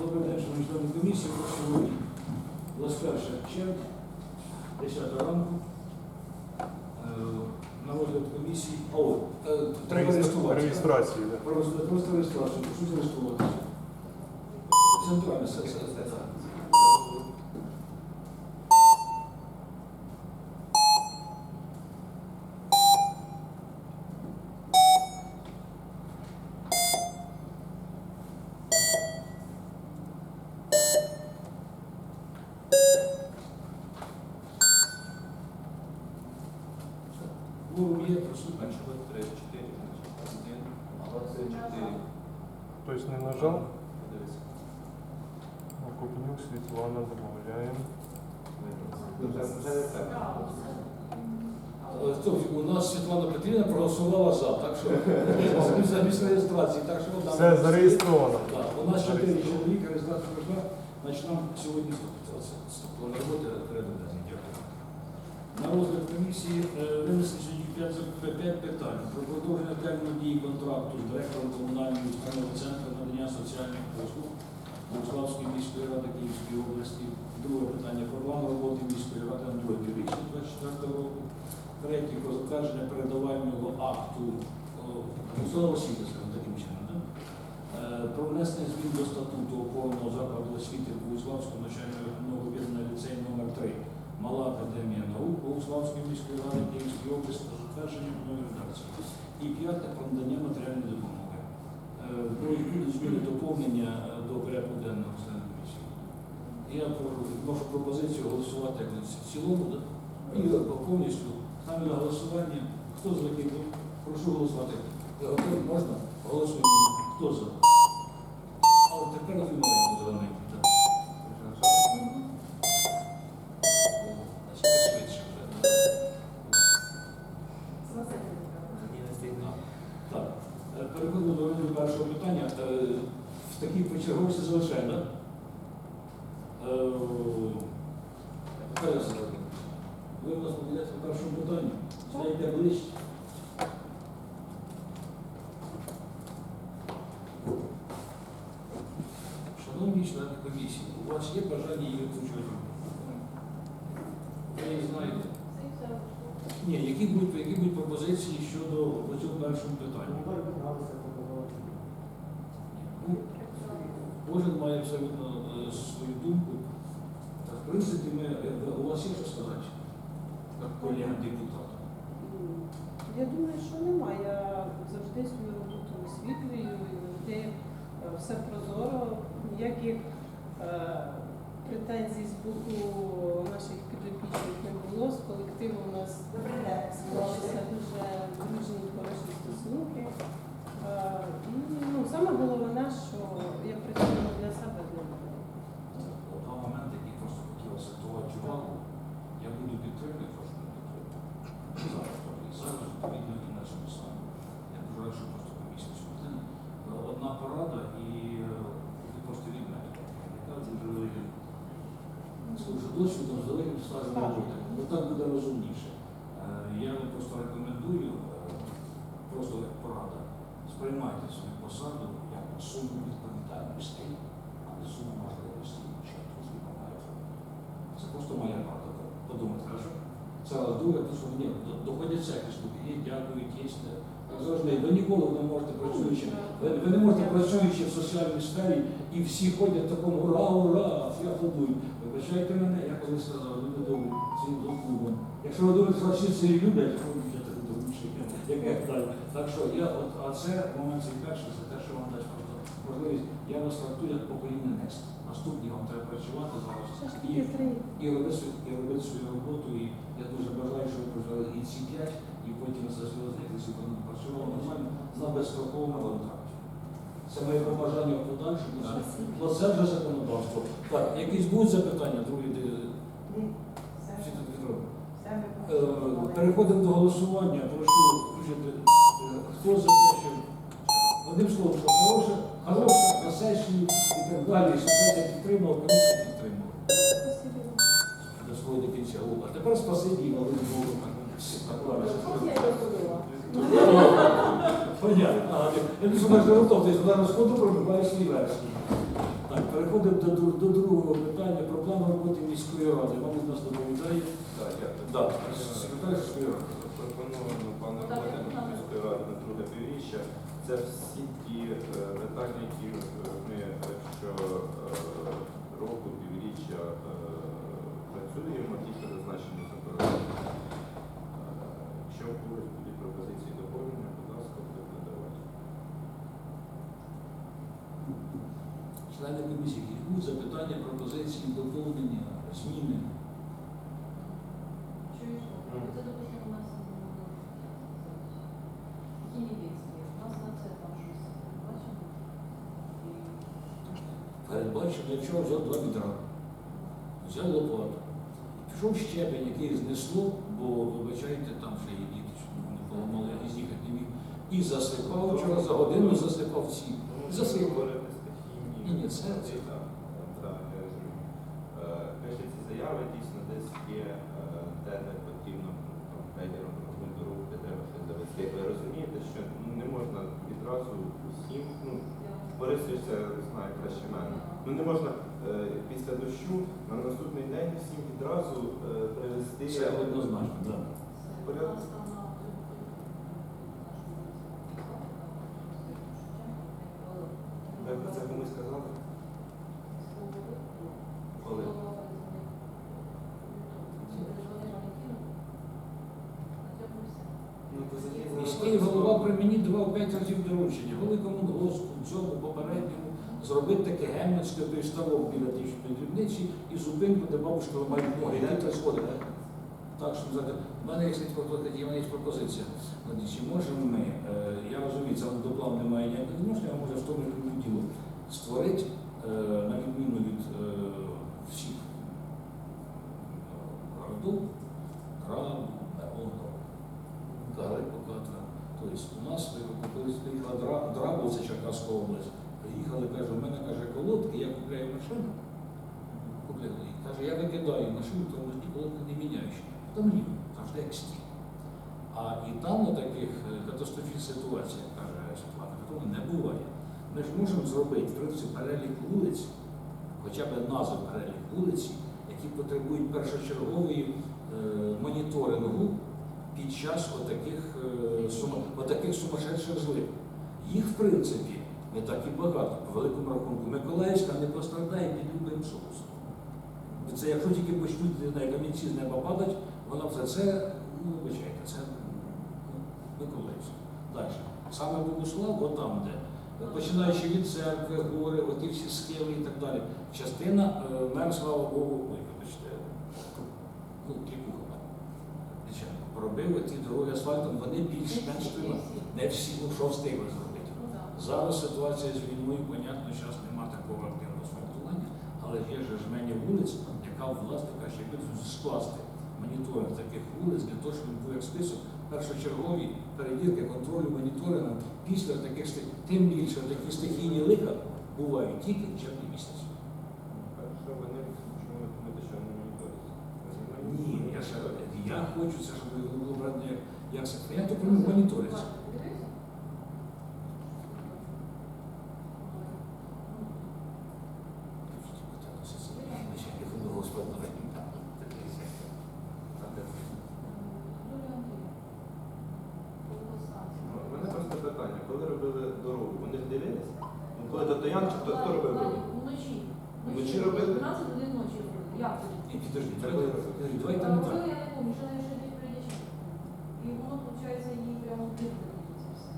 Добрий день, шановні члени комісії. Сьогодні 21 червня, 10 ранку. Е, На розгляд комісії. О, треба реєструватися. Реєстрацію. просто реєстрацію, прошу зареєструватися. Центральна сесія. Кворум є, присутні. 34, 1, 24. Хтось не нажав. Подивись. Окупнюк Світлана додаємо. Е. У нас Світлана Петрівна проголосувала за, так що замість реєстрації, так що вона- Все зареєстровано. Так, у нас чотири чоловіка, реєстрація пройшла, значить нам сьогодні роботи. Дякую. На розгляд комісії е, винесли сьогодні 5, питань про продовження терміну дії контракту з директором комунальної установи Центру надання соціальних послуг Богославської міської ради Київської області. Друге питання про план роботи міської ради на другий рік 24 року. Третє про затвердження передавального акту о, освіти, скажімо, таким чином. Е, Про внесення змін до статуту опорного закладу освіти Богославського навчального об'єднаного ліцею номер 3 Мала академія наук Богославської міської ради Київської області та затвердження нової редакції. І п'яте про надання матеріальної допомоги. Е, Про які зміни доповнення е, до порядку денного членів комісії. Я про- вношу пропозицію голосувати в цілому, да? і е, повністю ставлю на голосування. Хто за був? Прошу голосувати. Можна? Голосуємо. Хто за? А от тепер ви маленьку зелененьку. так. Значить, швидше вже. Так. Е, Переходимо до розгляду першого питання. Е, В такій почерговості залишаємо, так? Е, Ви у нас поділяєте по першому питанню. Знаєте ближче. Шановні члени комісії, у вас є бажання її озвучувати? Ви її знаєте? Ні, які будуть, які будуть пропозиції щодо по цьому першому питанню? Ну, Кожен має абсолютно е, свою думку. Та, в принципі, ми, е, у вас є що сказати, як колега депутата? Я думаю, що немає. Я завжди свою роботу висвітлюю і завжди е, все прозоро, ніяких е, претензій з боку наших підопічних не було. З колективом у нас склалися дуже дружні хороші стосунки. Е, ну, саме головне, що я працюю для себе для мене. Два моменти, які просто хотіла ситуацію увагу, я буду підтримувати, не підтримувати. Зараз, тобто, і зараз, відповідно, і на цьому. Я дуже радий, що просто комісія сьогодні. Одна порада і е, ви просто мене. Яка дуже досвідом з великим стажем роботи. Ну так буде розумніше. Е, Я вам просто рекомендую, е, просто як порада, сприймайте свою посаду як суму відповідальності, а не суму можливостей. Що я тут маю. Це просто моя порада. Подумати, хорошо? Це друге, тому що мені до- доходять всякі штуки. Є, дякують, е, Завжди. Ви ніколи не можете працюючи. Ви, ви не можете працюючи в соціальній сфері і всі ходять в такому ура, ура, всі аплодують. Вибачайте мене, я колись сказав, люди цим клубом. Якщо ви думаєте, що всі це люблять, то я так що я- як як далі. Так що я от, а це момент цей перший, це те, що вам дасть можливість. Я вас трактую як покоління Next. Наступні вам треба працювати зараз. І, і робити і робити свою роботу. І я дуже бажаю, щоб ви прожили і ці п'ять, і потім за зв'язки працювали нормально на безстроковому контракті. Це моє побажання в подальшому. Це вже законодавство. Так, якісь будуть запитання, другі де- всі тут відроблять. Е, Переходимо до голосування. Прошу включити, е, хто за те, що одним словом, що хороше, хороше на сесії і так далі. Сесія підтримала, комісія підтримала. До свого до кінця. О, А тепер спасибі, але не було Понятно. Я думаю, що можна готовий, що зараз ходу пробиваю свій версії. Так, переходимо до, до другого питання про план роботи міської ради. Мабуть, нас доповідає. Так, дякую. Да, секретар міської ради. Запропоновано пане Романе міської ради на друге півріччя. Це всі ті е, питання, які е, ми е, що е, року півріччя е, працюємо, ті, що зазначені за. Е, Якщо будуть пропозиції доповнення, Члени комісії, які будуть запитання, пропозиції, доповнення, зміни. Передбачив, для чого взяв два відра. Взяв лопату. Пішов щебень, який знесло, бо, вибачайте, там ще є діти, що не поламали, я не з'їхати не міг. І засипав вчора за годину, засипав всі. Засипав. Розумію. Е, ці заяви, дійсно десь є, е, де не потрібно там грейдером дорогу, де треба щось завести. Ви розумієте, що ну, не можна відразу усім, ну, Борисович знає краще мене. Ну не можна е, після дощу на наступний день всім відразу привезти. Це однозначно, так. Порядок. Ви про це комусь сказали? Коли? Ну, Міський голова при мені давав п'ять разів доручення. Великому голоску, цьому попередньому зробити таке гемницьке той ставок біля тічної дрібниці і зупинку, де бабушка ламають ноги, які та сходи. Так, що в мене є пропозиція, в мене пропозиція. Чи можемо ми, е, я розумію, це до плану немає ніякого відношення, а може в тому ж діло створити, е, на відміну від е, всіх городів, Раду, Мирону, Гари Покатра. Тобто у нас приїхала Дра- Драбо, це Черкаська область, приїхали, каже, у мене каже, колодки, я купляю машину. Купляю, і каже, я викидаю машину, тому що ні колодки не міняю. ще. Там рівно, завжди як стіл. А і там на таких е, катастрофічних ситуаціях, каже Світлана Петровна, не буває. Ми ж можемо зробити, в принципі, перелік вулиць, хоча б назву перелік вулиць, які потребують першочергової е, моніторингу під час отаких, е, сума, отаких сумасшедших злив. Їх, в принципі, не так і багато, по великому рахунку. Миколаївська не пострадає під любим соусом. Це якщо тільки почнуть на камінці з неба падати, вона все це, ну вибачайте, це ну, Миколаївська. Далі. Саме Богослав, отам, де. Починаючи від церкви, гори, оті всі схили і так далі. Частина е, мер, слава Богу, ой, вибачте, ну, звичайно, пробив ті дороги асфальтом, вони більш-менш тримали. Не всі, ну що встигли зробити. Зараз ситуація з війною, понятно, зараз нема такого активного асфальтування, але є ж жмені вулиць, яка власника ще більше скласти моніторинг таких вулиць для того, щоб він був як список першочергові перевірки, контролю, моніторингу після таких стихій. Тим більше такі стихійні лиха бувають тільки в червні місяці. Ви? Ні, я ще я хочу це, щоб було брати як, як це. Я кажу, моніториться. У мене просто питання, коли робили дорогу, вони ж дивились? Ну, Тоянки, хто, хто робив дорогу? Вночі. Вночі робили? 12 годин ночі робили. Як це? І підожди, ви- підожди, давайте Там не робили, так. я не пам'ятаю, що навіть ще не прийде. І воно, виходить, їй прямо в дих це все.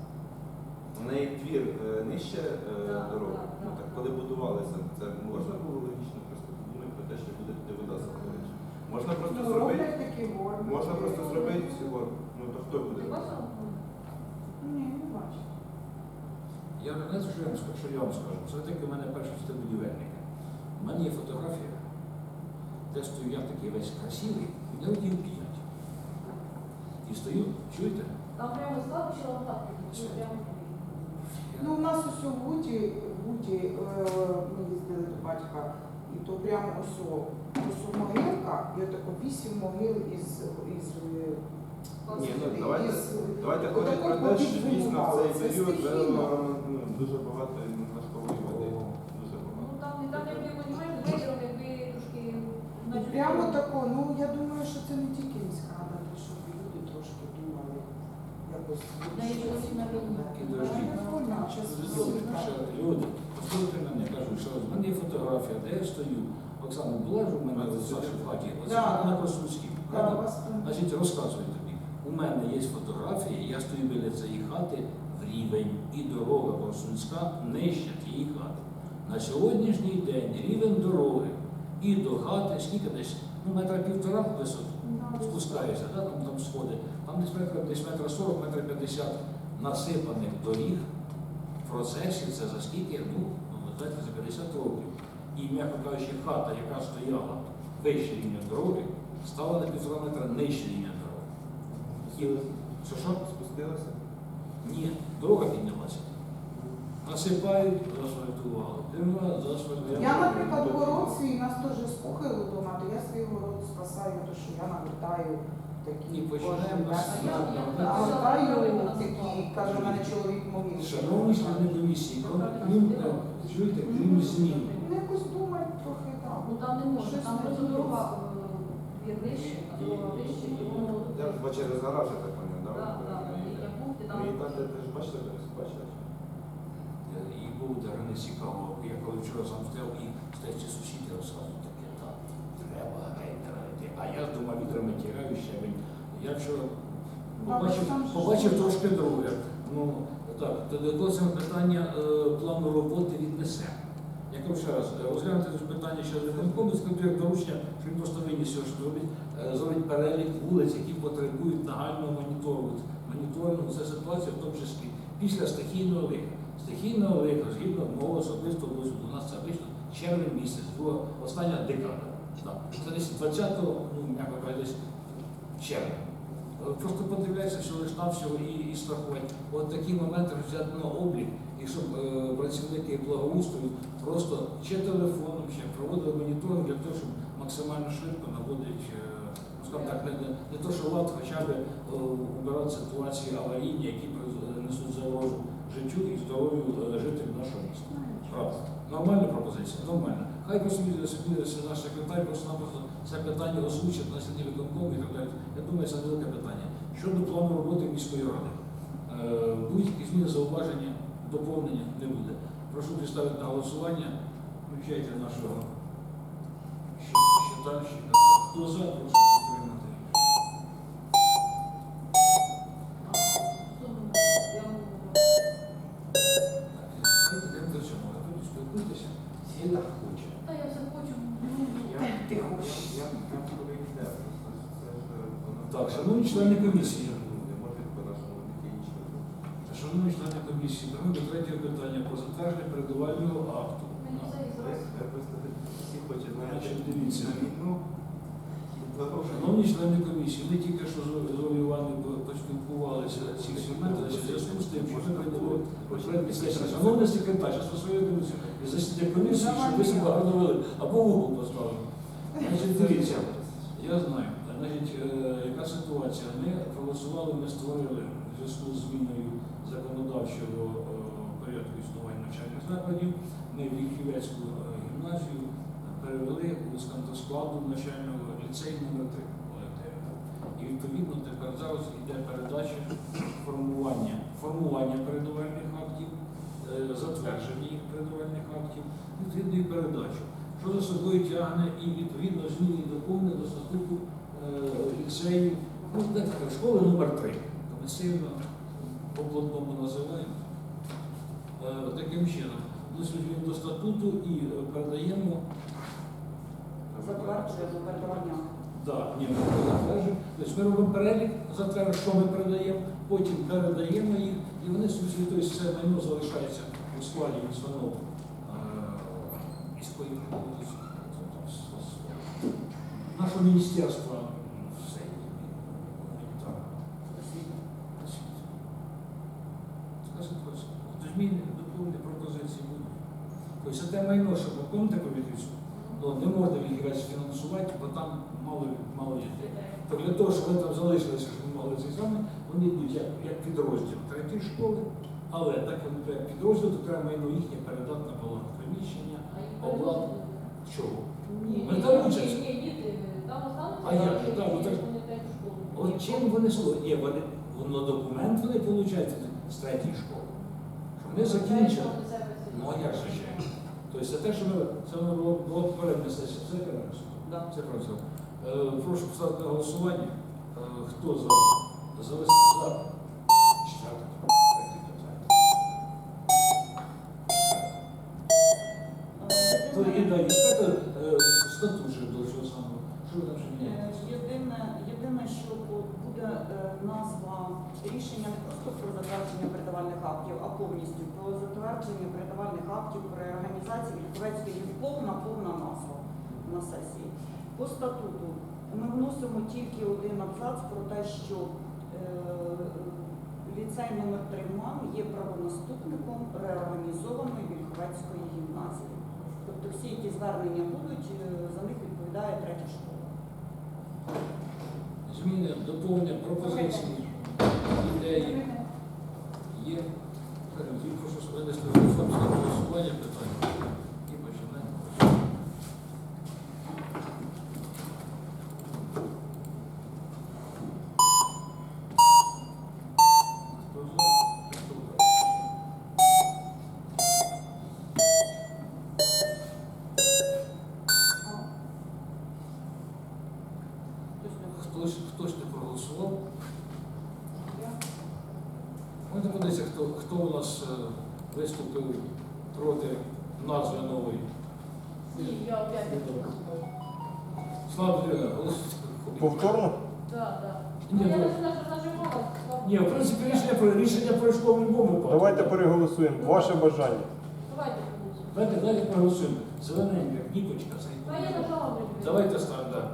У неї твір е, нижче е, Так, дороги. так, Ну так. так коли будувалися, це можна було логічно просто подумати про те, що буде туди вода заходити. Можна просто Ну, зробити. роблять такі горби. Можна просто зробити всього. Ну то хто буде? Ти бачила? Ні, не бачу. Я не знаю, що я вам скажу, що я вам скажу. Це таки в мене перший вступ будівельника. У мене є фотографія, де стою я такий весь красивий, і не одів п'ять. І стою, чуєте? Там прямо складочі лопатки. Це- Прямо. Ну, у нас ось у Буті, Буті е, ми їздили до батька, і то прямо ось о, ось у могилка, і отако вісім могил із, із е, Ні, ну давайте, із- давайте про дійсно в цей період ну, дуже багато важкої води. Дуже Ну там і там як Прямо тако, ну я думаю, що це не тільки міська рада, але щоб люди трошки думали якось. На Люди, послухайте мене, кажуть, що в мене є фотографія, де я стою. Оксана, була ж у мене в хаті? На правда? Значить, розказую тобі. У мене є фотографії, я стою біля цієї хати в рівень і дорога Корсунська нижче тієї хати. На сьогоднішній день рівень дороги і до хати, скільки десь, ну метра півтора висоти спускаєшся, да, там, там сходи. Там десь метра, десь метра 40, метра 50 насипаних доріг в процесі це за скільки, ну, ну, знаєте, за 50 років. І, м'яко кажучи, хата, яка стояла вище рівня дороги, стала на півтора метра нижче рівня дороги. Що що? Спустилося? Ні, дорога піднялася. Насипають, заасфальтували. Я, наприклад, город свій, нас теж спухали вдома, то я свій город спасаю, то що я нагортаю такі І починаємо нас- такі, каже, в мене чоловік могил. Шановні члени комісії, крім, е, чуєте, крім змін, Ну, якось думають трохи там. Ну там не можна, там просто дорога е, Я б через гараж, я так поняв, да? Да, да, да. Я був, там- Ну і там, де ти ж бачите, бачите? І був даже не цікаво. Я коли вчора сам стояв і стоячи сусіди розказують таке, так, треба грейтера. А я думаю, вітрами тягаю щебень. Я вчора побачив, побачив трошки друге. Ну, так, то до цього питання е, плану роботи віднесе. Я кажу ще раз, е, розглянути це питання ще з виконкому, скажу, як доручення, він просто виніс його, що зробить, е, перелік вулиць, які потребують нагального моніторингу. Моніторингу це ситуація, в тому числі після стихійного лиха. Стихійного лиха, згідно мого особистого досвіду, у нас це вийшло червень місяць, друга, остання декада. Це десь 20-го, ну, м'яко кажучи, червня. Е, Просто подивляйся, що лиш навсього і, і страхувати. От такі моменти взяти на облік, і щоб е, працівники благоустрою просто чи телефоном, чи проводили моніторинг для того, щоб максимально швидко наводити, е, ну, скажімо так, не, не, то, що лад, хоча б е, убирати ситуації аварійні, які несуть загрозу життю і здоров'ю е, жителів нашого міста. Правда. Нормальна пропозиція, нормальна. Хай собі наш секретар просто-напросто це питання озвучить на сьогодні виконком і так далі. Я думаю, це велике питання. Щодо плану роботи міської ради. Будь-які зміни, зауваження, доповнення не буде. Прошу представити на голосування. Включайте нашого щитальщика. Хто за, прошу підтримати. Я можу. Йдемо до цього. Ви спілкуйтеся. Всі так хоче. Та я все хочу. Ти хочеш. Я прям коли йде, просто це ж е, воно... Так, шановні члени комісії. Не може по-нашому технічно. Шановні члени комісії, тому до третього питання затвердження передувального акту. Дивіться. ну, Шановні члени комісії, ми тільки що з Олею Івановною поспілкувалися ці всі методи, в зв'язку з тим, що ми прийняли попередні сесії. Шановний секретар, зараз посвоюємося і засідання комісії, щоб ви себе гарно вели, або в угол поставили. Значить, дивіться, я знаю, значить, е, яка ситуація. Ми проголосували, ми створили в зв'язку з зміною законодавчого е, порядку існування навчальних закладів. Ми в Вільхівецьку е, гімназію перевели у складу навчального ліцею номер 3 І відповідно тепер зараз йде передача формування, формування передувальних актів, е, затвердження їх передувальних актів, відповідно і передачу. Що за собою тягне і відповідно зміни і доповнення до статуту е, ліцею, ну, школи номер 3 Ми сильно по-плотному називаємо. Е, Таким чином, вносить він до статуту і е, передаємо Затверджуємо передавання. Так, ні, ми затверджуємо. Тобто ми робимо перелік, затверджуємо, що ми передаємо, потім передаємо їх, і вони тобто це майно залишається у складі установ міської. Нашого міністерства все. Так. Така ситуація. Тобто зміни, доповнені пропозиції будуть. Це те майно, що помните повітря, ну, не можна відіграти фінансувати, бо там мало, мало дітей. То для того, щоб вони там залишилися, щоб ми могли цей саме, вони йдуть як, як підрозділ третьої школи, але так як підрозділ, то треба майно їхнє передати на баланс приміщення. А їх Облад. перевозити? Чого? Ні, Ми ні, там ні, участь. ні, діти от чим вони служать? Ні, вони, воно документ вони получають з третьої школи. Що вони закінчили. Ну а як же ще? Тобто це те, що ми це було, було попередня сесія. Це правильно? Да. Це правильно. Е, прошу поставити на голосування. Е, хто за? За лист за? Четвертий. Третє питання. То і е, статут же до цього самого. Що ви там ще Е, міняєте? Єдине, єдине, що буде е, назва рішення не просто про затвердження передавальних актів, а повністю про затвердження передавальних актів при організації Вільховецької повна повна назва на сесії. По статуту ми вносимо тільки один абзац про те, що е, ліцей номер 3 МАН є правонаступником реорганізованої Вільховецької гімназії. Тобто всі, які звернення будуть, е, за них відповідає третя школа. Зміни, доповнення, пропозиції, ідеї є. Тільки телефон на голосування питання. І починаємо. Хто за? Хто проти? Хтось не Хтось, хтось не проголосував. Можна подивитися, хто, хто у нас е, виступив проти назви нової. Ні, я опять не голосую. Слава Петрівна, голос. Повторно? Да, да. Ні, Ну, я ну- не знаю, що наш голос. Ні, в принципі, рішення, про- рішення пройшло в будь-якому випадку. Давайте переголосуємо. Ваше бажання. Давайте голосуємо. Давайте, давайте. Зелененька, я нажала вже. Давайте ставимо, да.